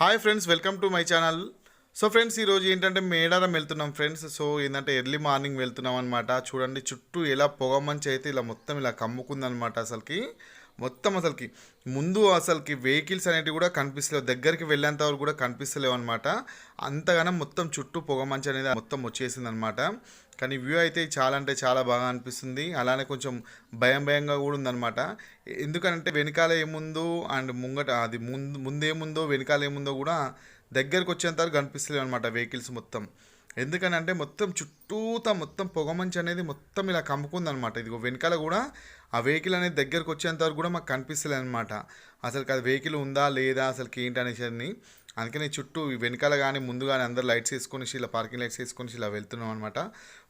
Hi friends welcome to my channel so friends ఈరోజు ఏంటంటే మేడారం వెళ్తున్నాం ఫ్రెండ్స్ సో ఏంటంటే ఎర్లీ మార్నింగ్ వెళ్తున్నాం అనమాట చూడండి చుట్టూ ఎలా పొగ మంచి అయితే ఇలా మొత్తం ఇలా కమ్ముకుందనమాట అసలుకి. మొత్తం అసలుకి. ముందు అసలుకి వెహికల్స్ అనేటివి కూడా కనిపిస్తలేవు. దగ్గరికి వెళ్ళేంత వరకు కూడా కనిపిస్తలేవు అనమాట అంతగానం మొత్తం చుట్టూ పొగ మంచి అనేది మొత్తం వచ్చేసింది అనమాట కానీ వ్యూ అయితే చాలా అంటే చాలా బాగా అనిపిస్తుంది. అలానే కొంచెం భయం భయంగా కూడా ఉందన్నమాట. ఎందుకంటే వెనకాల ఏముందో అండ్ ముంగట అది ముందు ముందేముందో వెనకాల ఏముందో కూడా దగ్గరకు వచ్చేంత వరకు కనిపిస్తలేవు అనమాట వెహికల్స్ మొత్తం. ఎందుకని అంటే మొత్తం చుట్టూతా మొత్తం పొగమంచు అనేది మొత్తం ఇలా కమ్ముకుంది అనమాట ఇదిగో వెనకాల కూడా ఆ వెహికల్ అనేది దగ్గరకు వచ్చేంత వరకు కూడా మాకు కనిపిస్తలేదు అనమాట అసలు అది వెహికల్ ఉందా లేదా అసలుకి ఏంటి అనేసి అని అందుకని చుట్టూ వెనకాల కానీ ముందు కానీ అందరు లైట్స్ వేసుకొని ఇలా పార్కింగ్ లైట్స్ వేసుకొని ఇలా వెళ్తున్నాం అనమాట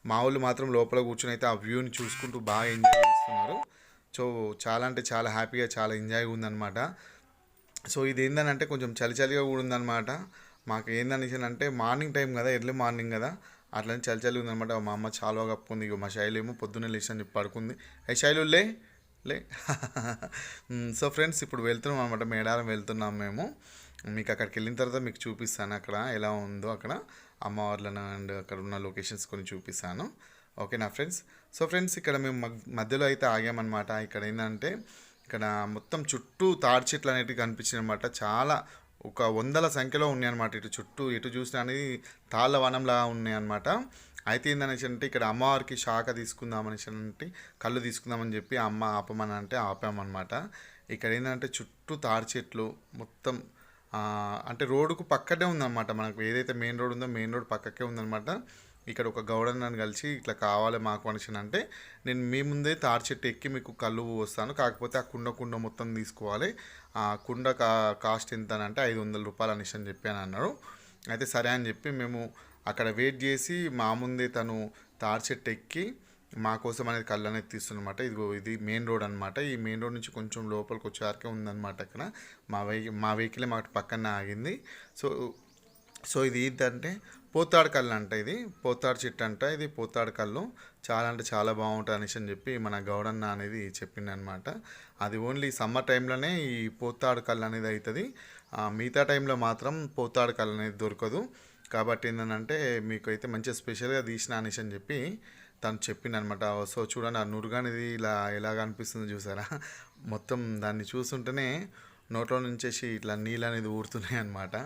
మా వాళ్ళు మాత్రం లోపల కూర్చొని అయితే ఆ వ్యూని చూసుకుంటూ బాగా ఎంజాయ్ చేస్తున్నారు. సో చాలా అంటే చాలా హ్యాపీగా చాలా ఎంజాయ్గా ఉందన్నమాట. సో ఇది ఏంటంటే కొంచెం చలి చలిగా కూడా ఉందన్నమాట. మాకు ఏందనేసి అంటే మార్నింగ్ టైం కదా ఎర్లీ మార్నింగ్ కదా అట్లని చలి చలి ఉందన్నమాట. మా అమ్మ చాలా కప్పుకుంది ఇక మా శైలు ఏమో పొద్దున్నే లేచి అని చెప్పి పడుకుంది. ఏ శైలు లే లే. సో ఫ్రెండ్స్ ఇప్పుడు వెళ్తున్నాం అనమాట మేడారం వెళ్తున్నాం మేము. మీకు అక్కడికి వెళ్ళిన తర్వాత మీకు చూపిస్తాను అక్కడ ఎలా ఉందో అక్కడ. అమ్మవార్లను అండ్ అక్కడ ఉన్న లొకేషన్స్ కొన్ని చూపిస్తాను. ఓకే నా ఫ్రెండ్స్? సో ఫ్రెండ్స్ ఇక్కడ మేము మధ్యలో అయితే ఆగామన్నమాట. ఇక్కడ ఏంటంటే ఇక్కడ మొత్తం చుట్టూ తాడి చెట్లు అనేటివి కనిపించినాయి అనమాట చాలా ఒక వందల సంఖ్యలో ఉన్నాయి అనమాట ఇటు చుట్టూ. ఇటు చూసినా అనేది తాళ్ళ వనంలా ఉన్నాయి అనమాట అయితే ఏందనేసి అంటే ఇక్కడ అమ్మవారికి శాఖ తీసుకుందామనేసి అంటే కళ్ళు తీసుకుందామని చెప్పి అమ్మ ఆపమని అంటే ఆపామన్నమాట. ఇక్కడ ఏంటంటే చుట్టూ తాడి చెట్లు మొత్తం అంటే రోడ్డుకు పక్కనే ఉందన్నమాట. మనకు ఏదైతే మెయిన్ రోడ్ ఉందో మెయిన్ రోడ్ పక్కకే ఉందన్నమాట. ఇక్కడ ఒక గౌడన్ నన్ను కలిసి ఇట్లా కావాలి మాకు మనిషి అంటే నేను మీ ముందే తాడి చెట్టు ఎక్కి మీకు కళ్ళు వస్తాను కాకపోతే ఆ కుండ కుండ మొత్తం తీసుకోవాలి. ఆ కుండ కా కాస్ట్ ఎంత అని అంటే ఐదు వందల రూపాయలు అనేసి అని చెప్పాను అన్నారు. అయితే సరే అని చెప్పి మేము అక్కడ వెయిట్ చేసి మా ముందే తను తాడి చెట్టు ఎక్కి మా కోసం అనేది కళ్ళు అనేది తీస్తున్నమాట ఇదిగో ఇది మెయిన్ రోడ్ అనమాట ఈ మెయిన్ రోడ్ నుంచి కొంచెం లోపలికి వచ్చేవరకే ఉందన్నమాట అక్కడ. మా వెహికల్ మా వెహికల్ మాకు పక్కన ఆగింది. సో సో ఇది ఏంటంటే పోతాడు కళ్ళు అంట ఇది. పోతాడు చెట్టు అంట ఇది. పోతాడు కళ్ళు. చాలా అంటే చాలా బాగుంటుంది అనేసి అని చెప్పి మన గౌడన్న అనేది చెప్పిందనమాట అది ఓన్లీ సమ్మర్ టైంలోనే ఈ పోతాడు కళ్ళు అనేది అవుతుంది ఆ, మిగతా టైంలో మాత్రం పోతాడు కళ్ళు అనేది దొరకదు. కాబట్టి ఏంటంటే మీకు అయితే మంచిగా స్పెషల్గా తీసిన అనేసి అని చెప్పి తను చెప్పిండనమాట సో చూడండి ఆ నురుగు అనేది ఇలా ఎలాగ అనిపిస్తుంది చూసారా? మొత్తం దాన్ని చూస్తుంటేనే నోట్లో నుంచేసి ఇట్లా నీళ్ళు అనేది ఊరుతున్నాయి అనమాట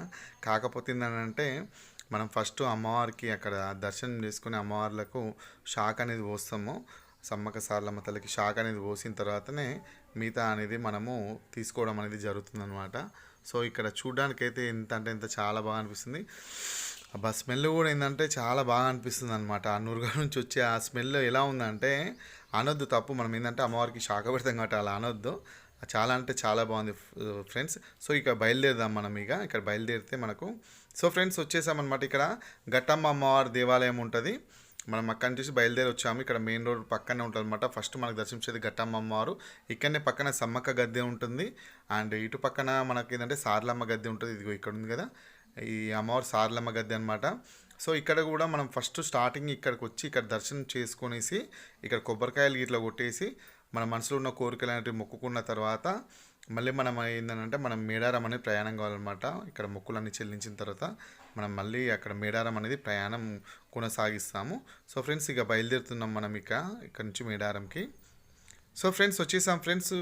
కాకపోతే ఏంటంటే మనం ఫస్ట్ అమ్మవారికి అక్కడ దర్శనం చేసుకుని అమ్మవార్లకు షాక్ అనేది పోస్తాము. సమ్మక సార్లమ్మ తల్లికి షాక్ అనేది పోసిన తర్వాతనే మిగతా అనేది మనము తీసుకోవడం అనేది జరుగుతుందన్నమాట. సో ఇక్కడ చూడడానికైతే ఎంత అంటే ఎంత చాలా బాగా అనిపిస్తుంది. అబ్బా స్మెల్ కూడా ఏంటంటే చాలా బాగా అనిపిస్తుంది అనమాట ఆ నూరుగా నుంచి వచ్చే ఆ స్మెల్ ఎలా ఉందంటే అనొద్దు తప్పు. మనం ఏంటంటే అమ్మవారికి శాఖ పెడతాం కాబట్టి అలా అనొద్దు. చాలా అంటే చాలా బాగుంది ఫ్రెండ్స్. సో ఇక బయలుదేరదాం మనం ఇక. ఇక్కడ బయలుదేరితే మనకు సో ఫ్రెండ్స్ వచ్చేసామన్నమాట ఇక్కడ. ఘట్టమ్మ అమ్మవారి దేవాలయం ఉంటుంది. మనం అక్కడి నుంచి బయలుదేరి వచ్చాము. ఇక్కడ మెయిన్ రోడ్ పక్కనే ఉంటుంది అనమాట ఫస్ట్ మనకు దర్శించేది ఘట్టమ్మ అమ్మవారు. ఇక్కడనే పక్కన సమ్మక్క గద్దె ఉంటుంది. అండ్ ఇటు పక్కన మనకి ఏంటంటే సార్లమ్మ గద్దె ఉంటుంది. ఇదిగో ఇక్కడ ఉంది కదా. ఈ అమ్మవారు సార్లమ్మ గద్దె అనమాట సో ఇక్కడ కూడా మనం ఫస్ట్ స్టార్టింగ్ ఇక్కడికి వచ్చి ఇక్కడ దర్శనం చేసుకునేసి ఇక్కడ కొబ్బరికాయలు ఇట్లా కొట్టేసి మన మనసులో ఉన్న కోరికలు అనేవి మొక్కుకున్న తర్వాత మళ్ళీ మనం ఏంటంటే మనం మేడారం అనేది ప్రయాణం కావాలన్నమాట. ఇక్కడ మొక్కులన్నీ చెల్లించిన తర్వాత మనం మళ్ళీ అక్కడ మేడారం అనేది ప్రయాణం కొనసాగిస్తాము. సో ఫ్రెండ్స్ ఇక బయలుదేరుతున్నాం మనం ఇక ఇక్కడ నుంచి మేడారంకి. సో ఫ్రెండ్స్ వచ్చేసాం ఫ్రెండ్స్.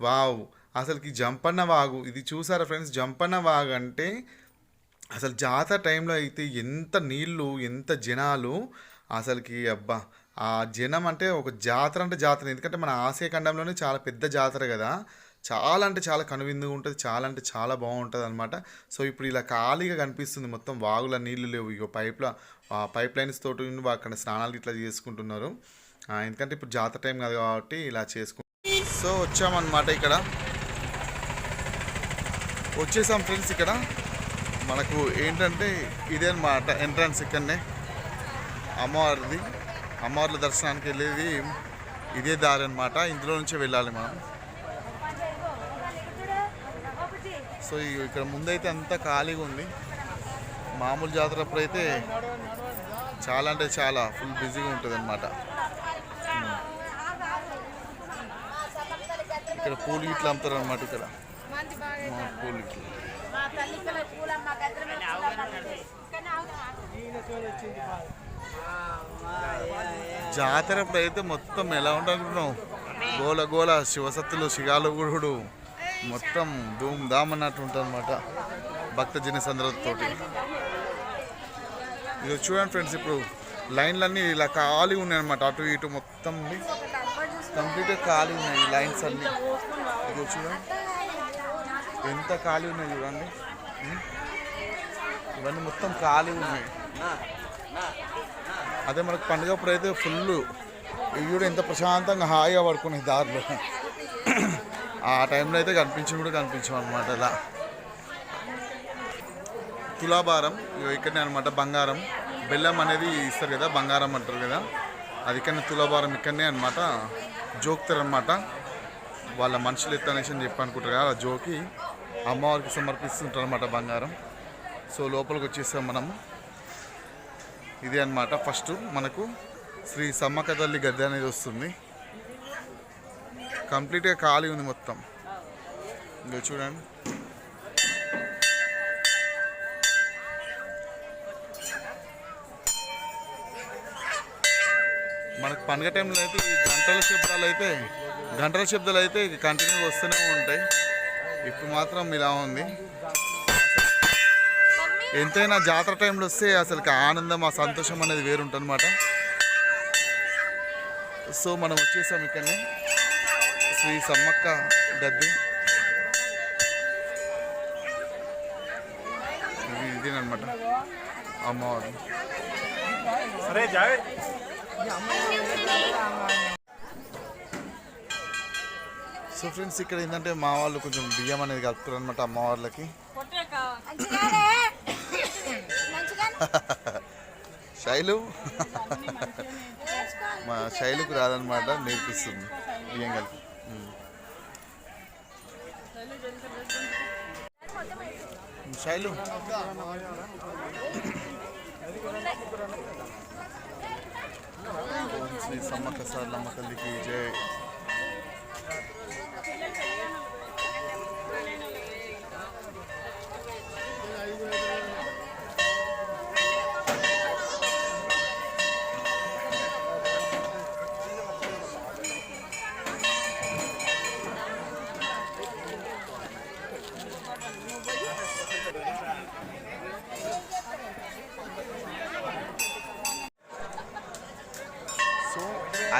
వావ్! అసలుకి జంపన్న వాగు. ఇది చూసారా ఫ్రెండ్స్? జంపన్న వాగు అంటే అసలు జాతర టైంలో అయితే ఎంత నీళ్ళు ఎంత జనాలు అసలుకి అబ్బా! ఆ జనం అంటే ఒక జాతర అంటే జాతర. ఎందుకంటే మన ఆసియా ఖండంలోనే చాలా పెద్ద జాతర కదా. చాలా అంటే చాలా కనువిందుగా ఉంటుంది చాలా అంటే చాలా బాగుంటుంది అనమాట సో ఇప్పుడు ఇలా ఖాళీగా కనిపిస్తుంది మొత్తం వాగుల నీళ్ళు లేవు. ఇక పైప్ల పైప్ లైన్స్ తోటి అక్కడ స్నానాలు ఇట్లా చేసుకుంటున్నారు. ఎందుకంటే ఇప్పుడు జాతర టైం కాదు కాబట్టి ఇలా చేసుకుంటారు సో వచ్చామన్నమాట ఇక్కడ. వచ్చేసాం ఫ్రెండ్స్ ఇక్కడ. మనకు ఏంటంటే ఇదే అనమాట ఎంట్రన్స్ ఇక్కడనే. అమ్మవారిది. అమ్మవార్ల దర్శనానికి వెళ్ళేది ఇదే దారి అనమాట ఇందులో నుంచే వెళ్ళాలి మనం. సో ఇక్కడ ముందైతే అంతా ఖాళీగా ఉంది. మామూలు జాతర అప్పుడైతే చాలా అంటే చాలా ఫుల్ బిజీగా ఉంటుంది అనమాట ఇక్కడ పూలు ఇట్లా అమ్ముతారు అనమాట ఇక్కడ పూలు ఇట్లా పూలమ్మ జాతర అయితే మొత్తం ఎలా ఉంటున్నావు గోల గోల శివసత్తులు శిగాలుగుడు మొత్తం ధూమ్ ధామ్ అన్నట్టు ఉంటుందన్నమాట భక్త భక్త జనసంద్రతోటి ఇది చూడండి ఫ్రెండ్స్ ఇప్పుడు లైన్లన్నీ ఇలా ఖాళీ ఉన్నాయి అనమాట అటు ఇటు మొత్తం కంప్లీట్గా ఖాళీ ఉన్నాయి లైన్స్ అన్నీ. ఇది చూడండి. ఎంత ఖాళీ ఉన్నాయి చూడండి. ఇవన్నీ మొత్తం ఖాళీ ఉన్నాయి. అదే మనకు పండుగప్పుడు అయితే ఫుల్ ఇవి కూడా ఎంత ప్రశాంతంగా హాయిగా పడుకునే దారిలో. ఆ టైంలో అయితే కనిపించి కూడా కనిపించాం అనమాట ఇలా తులాభారం ఇగో ఇక్కడనే అనమాట బంగారం. బెల్లం అనేది ఇస్తారు కదా బంగారం అంటారు కదా. అది ఇక్కడనే తులాభారం ఇక్కడనే అనమాట జోక్తారు అనమాట వాళ్ళ మనుషులు ఎత్తు అనేసి అని చెప్పి అనుకుంటారు కదా జోకి. అమ్మవారికి సమర్పిస్తుంటారు అనమాట బంగారం. సో లోపలికి వచ్చేసాం మనం ఇదే అన్నమాట. ఫస్ట్ మనకు శ్రీ సమ్మక్క తల్లి గద్దె అనేది వస్తుంది. కంప్లీట్గా ఖాళీ ఉంది మొత్తం. ఇంకా చూడండి. మనకు పండుగ టైంలో అయితే ఈ గంటల శబ్దాలు అయితే గంటల శబ్దాలు అయితే కంటిన్యూగా వస్తూనే ఉంటాయి. ఇప్పుడు మాత్రం ఇలా ఉంది. ఎంతైనా జాతర టైంలో వస్తే అసలు ఆనందం ఆ సంతోషం అనేది వేరుంటుందన్నమాట. సో మనం వచ్చేసాం ఇక్కడనే. శ్రీ సమ్మక్క గద్దె ఇది ఇదేనమాట అమ్మవారు. అరే జావేద్. సో ఫ్రెండ్స్ ఇక్కడ ఏంటంటే మా వాళ్ళు కొంచెం బియ్యం అనేది కలుపుతారు అనమాట అమ్మవార్లకి వాళ్ళకి. శైలు? మా శైలుకు రాదనమాట నేర్పిస్తుంది. బియ్యం కలిపి. శైలు? సమ్మక్క సార్లమ్మ తల్లికి జై.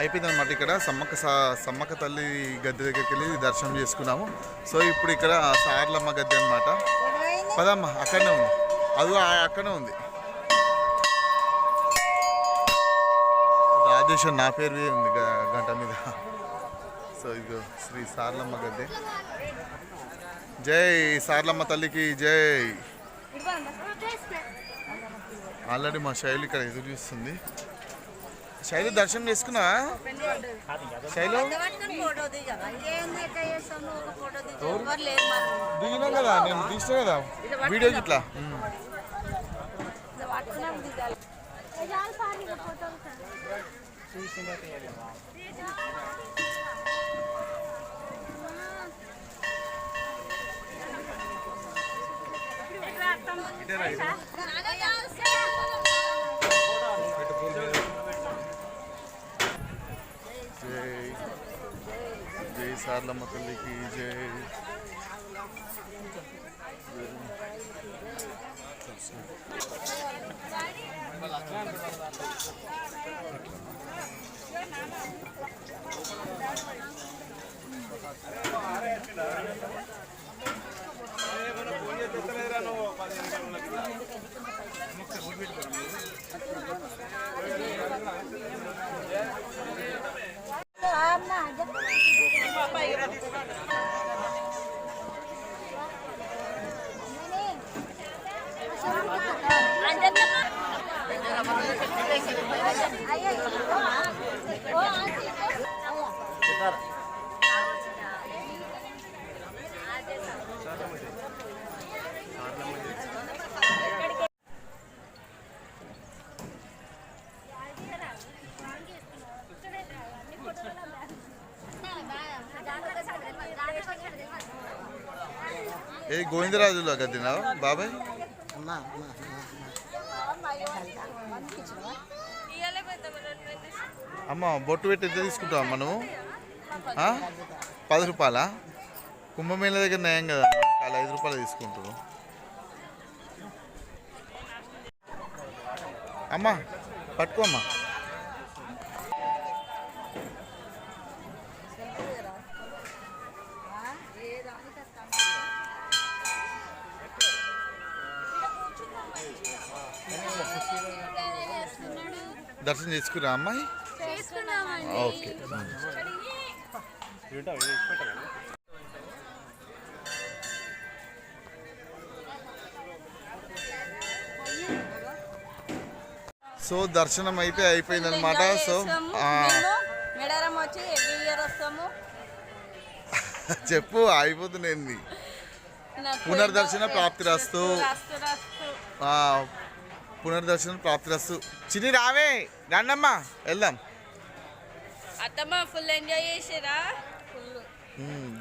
అయిపోయింది అనమాట ఇక్కడ. సమ్మక్క సమ్మక్క తల్లి గద్దె దగ్గరికి వెళ్ళి దర్శనం చేసుకున్నాము. సో ఇప్పుడు ఇక్కడ సార్లమ్మ గద్దె అనమాట పదమ్మ అక్కడనే ఉంది. అది అక్కడనే ఉంది. రాజేష్ అని నా పేరు ఉంది గంట మీద. సో ఇదిగో శ్రీ సార్లమ్మ గద్దె. జై సార్లమ్మ తల్లికి జై. ఆల్రెడీ మా శైలి ఇక్కడ ఎదురు చూస్తుంది. శైలి దర్శనం చేసుకున్నా? శైలు? పట్టుకొని ఫోటో దిగదా ఏంది ఎట్లా చేస్తావు నువ్వు ఒక ఫోటో దిగు ఎవరు లేరు మనం దిగినా కదా నేను తీసిన కదా. వీడియో ఇట్లా ఇది పట్టుకున్నాం సార్లమ్మ తల్లికి జై గోవిందరాజులో గద్దినా బాబాయ్? అమ్మ బొట్టు పెట్టి ఎంత తీసుకుంటావు అమ్మ నువ్వు? పది రూపాయలా? కుంభమేళ దగ్గర నయం కదా వాళ్ళు ఐదు రూపాయలు తీసుకుంటారు. అమ్మా పట్టుకో దర్శనం చేసుకురా అమ్మాయి? ఓకే. సో దర్శనం అయితే అయిపోయింది అనమాట సో చెప్పు అయిపోతుంది పునర్దర్శన ప్రాప్తిరస్తు. రాస్తూ. రాస్తూ పునర్దర్శనం ప్రాప్తిరస్తు చిన్ని రావే రండమ్మా వెళ్దాం. అత్తమ్మ ఫుల్ ఎంజాయ్ చేసిరా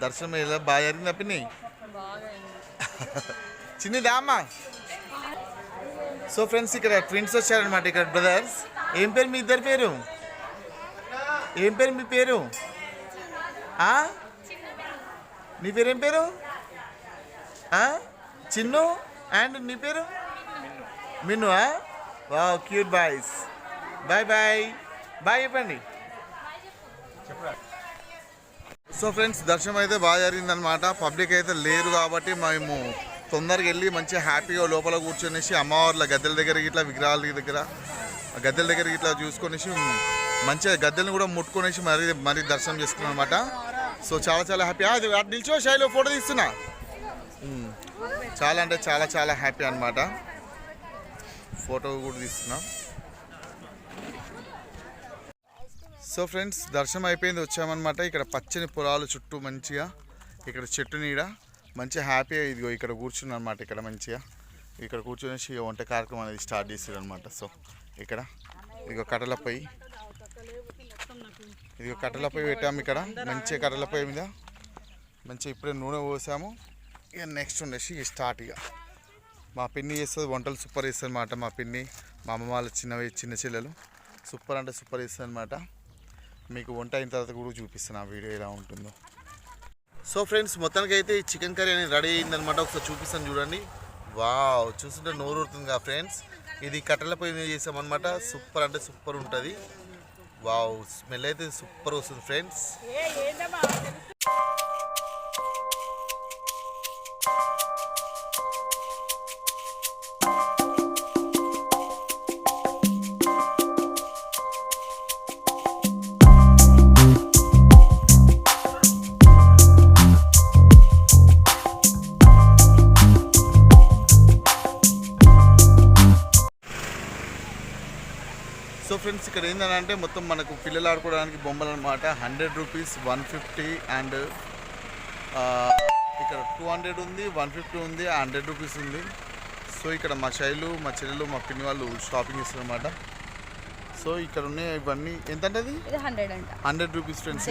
దర్శనం ఎలా? బాగా జరిగింది enjoy. చిన్ని దామ్మా సో ఫ్రెండ్స్ ఇక్కడ ట్విన్స్ వచ్చారనమాట ఇక్కడ బ్రదర్స్ ఏం పేరు మీ ఇద్దరు పేరు? ఏం పేరు మీ పేరు? ఆ? నీ పేరేం పేరు? చిన్ను? అండ్ నీ పేరు? మిన్ను. వా cute boys bye bye bye చెప్పండి. సో ఫ్రెండ్స్ దర్శనం అయితే బాగా జరిగిందనమాట పబ్లిక్ అయితే లేరు కాబట్టి మేము తొందరగా వెళ్ళి మంచిగా హ్యాపీగా లోపల కూర్చొనేసి అమ్మవార్ల గద్దెల దగ్గర ఇట్లా విగ్రహాల దగ్గర గద్దెల దగ్గర ఇట్లా చూసుకొనేసి మంచిగా గద్దెలను కూడా ముట్టుకొనేసి మరీ మరీ దర్శనం చేసుకున్నాం అనమాట సో చాలా చాలా హ్యాపీ అది నిల్చో శైలో ఫోటో తీస్తున్నా. చాలా అంటే చాలా చాలా హ్యాపీ అనమాట ఫోటో కూడా తీస్తున్నాం. సో ఫ్రెండ్స్ దర్శనం అయిపోయింది. వచ్చామన్నమాట. ఇక్కడ పచ్చని పొలాలు చుట్టూ మంచిగా ఇక్కడ చెట్టు నీడ మంచిగా హ్యాపీగా ఇదిగో ఇక్కడ కూర్చున్నమాట అనమాట ఇక్కడ మంచిగా ఇక్కడ కూర్చొని వంట కార్యక్రమం అనేది స్టార్ట్ చేశారు అనమాట సో ఇక్కడ ఇదిగో కట్టెల పొయ్యి ఇదిగో కట్టెల పొయ్యి పెట్టాము ఇక్కడ. మంచిగా కట్టెల పొయ్యి మీద. మంచిగా ఇప్పుడే నూనె పోసాము. ఇక నెక్స్ట్ ఉండేసి స్టార్ట్ ఇక మా పిన్ని చేస్తుంది వంటలు సూపర్ చేస్తుంది అనమాట మా పిన్ని. మా అమ్మ వాళ్ళ చిన్నవి చిన్న చెల్లెలు. సూపర్ అంటే సూపర్ చేస్తుంది అనమాట మీకు వంట అయిన తర్వాత కూడా చూపిస్తాను ఆ వీడియో ఎలా ఉంటుందో. సో ఫ్రెండ్స్ మొత్తానికి అయితే ఈ చికెన్ కర్రీ అనేది రెడీ అయిందనమాట ఒకసారి చూపిస్తాను చూడండి. వావ్ చూస్తుంటే నోరు ఊరుతుంది కదా ఫ్రెండ్స్. ఇది కట్టెల పొయ్యి మీద చేసామన్నమాట సూపర్ అంటే సూపర్ ఉంటుంది. వావ్ స్మెల్ అయితే సూపర్ వస్తుంది ఫ్రెండ్స్. ఫ్రెండ్స్ ఇక్కడ ఏంటంటే మొత్తం మనకు పిల్లలు ఆడుకోవడానికి బొమ్మలు అనమాట hundred rupees one fifty and ఇక్కడ టూ హండ్రెడ్ ఉంది వన్ ఫిఫ్టీ ఉంది హండ్రెడ్ రూపీస్ ఉంది. సో ఇక్కడ మా శైలు మా చెల్లెలు మా పిన్ని వాళ్ళు షాపింగ్ చేస్తారన్నమాట సో ఇక్కడ ఉన్నాయి ఇవన్నీ. ఎంత అంటే అది హండ్రెడ్ రూపీస్ ఫ్రెండ్స్.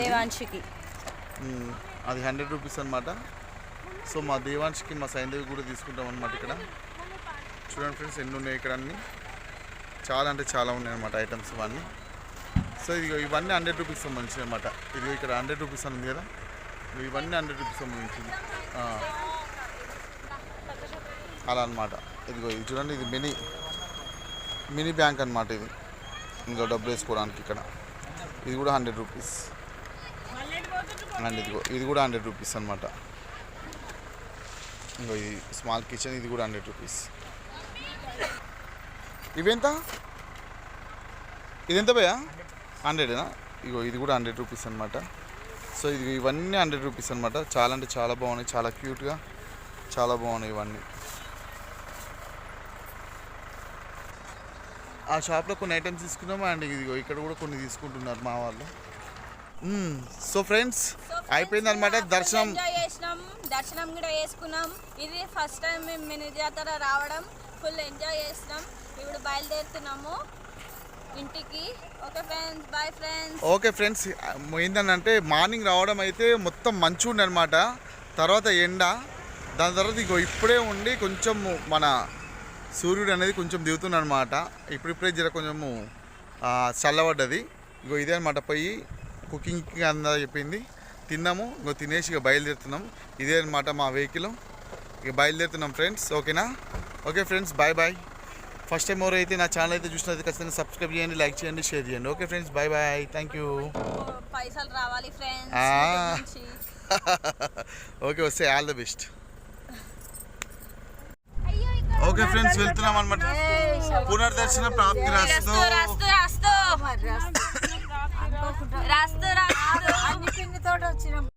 అది హండ్రెడ్ రూపీస్ అనమాట సో మా దేవాంశ్కి మా సైంధవి కూడా తీసుకుంటాం అనమాట ఇక్కడ. చూడండి ఫ్రెండ్స్ ఎన్ని ఉన్నాయి ఇక్కడ అన్ని? చాలా అంటే చాలా ఉన్నాయి అనమాట ఐటమ్స్ ఇవన్నీ. సో ఇది ఇవన్నీ హండ్రెడ్ రూపీస్ సంబంధించినవి అనమాట ఇది ఇక్కడ హండ్రెడ్ రూపీస్ అని ఉంది కదా ఇవన్నీ హండ్రెడ్ రూపీస్ సంబంధించింది అలా అనమాట ఇదిగో ఇది చూడండి ఇది మినీ మినీ బ్యాంక్ అనమాట ఇది. ఇందులో డబ్బులు వేసుకోవడానికి ఇక్కడ. ఇది కూడా హండ్రెడ్ రూపీస్ అండ్ ఇదిగో ఇది కూడా హండ్రెడ్ రూపీస్ అనమాట ఇంకో ఇది స్మాల్ కిచెన్ ఇది కూడా హండ్రెడ్ రూపీస్ ఇవెంత? ఇది ఎంత భయ్యా? హండ్రెడేనా? ఇగో ఇది కూడా హండ్రెడ్ రూపీస్ అనమాట సో ఇది ఇవన్నీ హండ్రెడ్ రూపీస్ అనమాట చాలా అంటే చాలా బాగున్నాయి. చాలా క్యూట్గా చాలా బాగున్నాయి ఇవన్నీ. ఆ షాప్లో కొన్ని ఐటమ్స్ తీసుకున్నాము అండ్ ఇదిగో ఇక్కడ కూడా కొన్ని తీసుకుంటున్నారు మా వాళ్ళు. సో ఫ్రెండ్స్ అయిపోయింది అనమాట దర్శనం. చేసినాం. దర్శనం కూడా చేసుకున్నాం. ఇది ఫస్ట్ టైం మేము మినీ జాతర రావడం. ఫుల్ ఎంజాయ్ చేసినాం. ఇప్పుడు బయలుదేరుతున్నాము ఇంటికి. Okay friends bye friends. Okay friends ఏంటంటే మార్నింగ్ రావడం అయితే మొత్తం మంచు ఉండే అనమాట తర్వాత ఎండ దాని తర్వాత ఇగో ఇప్పుడే ఉండి కొంచెం మన సూర్యుడు అనేది కొంచెం దిగుతున్నాడు ఇప్పుడిప్పుడే జర కొంచెము చల్లబడ్డది. ఇగో ఇదే అనమాట పోయి కుకింగ్కి అందా చెప్పింది. తిన్నాము ఇంకో తినేసి ఇక బయలుదేరుతున్నాం. ఇదే అనమాట మా వెహికల్. ఇక బయలుదేరుతున్నాం ఫ్రెండ్స్ ఓకేనా? Okay friends bye bye. First time ఎవరైతే నా ఛానల్ అయితే చూసినట్లయితే ఖచ్చితంగా సబ్స్క్రైబ్ చేయండి లైక్ చేయండి షేర్ చేయండి. Okay friends bye bye thank you పైసలు రావాలి ఫ్రెండ్స్ ఆ. ఓకే వస్తే all the best okay friends వెళ్తున్నాం అనమాట పునర్దర్శన ప్రాప్తి రాస్తూ. రాస్తూ రాస్తూ రాస్తూ.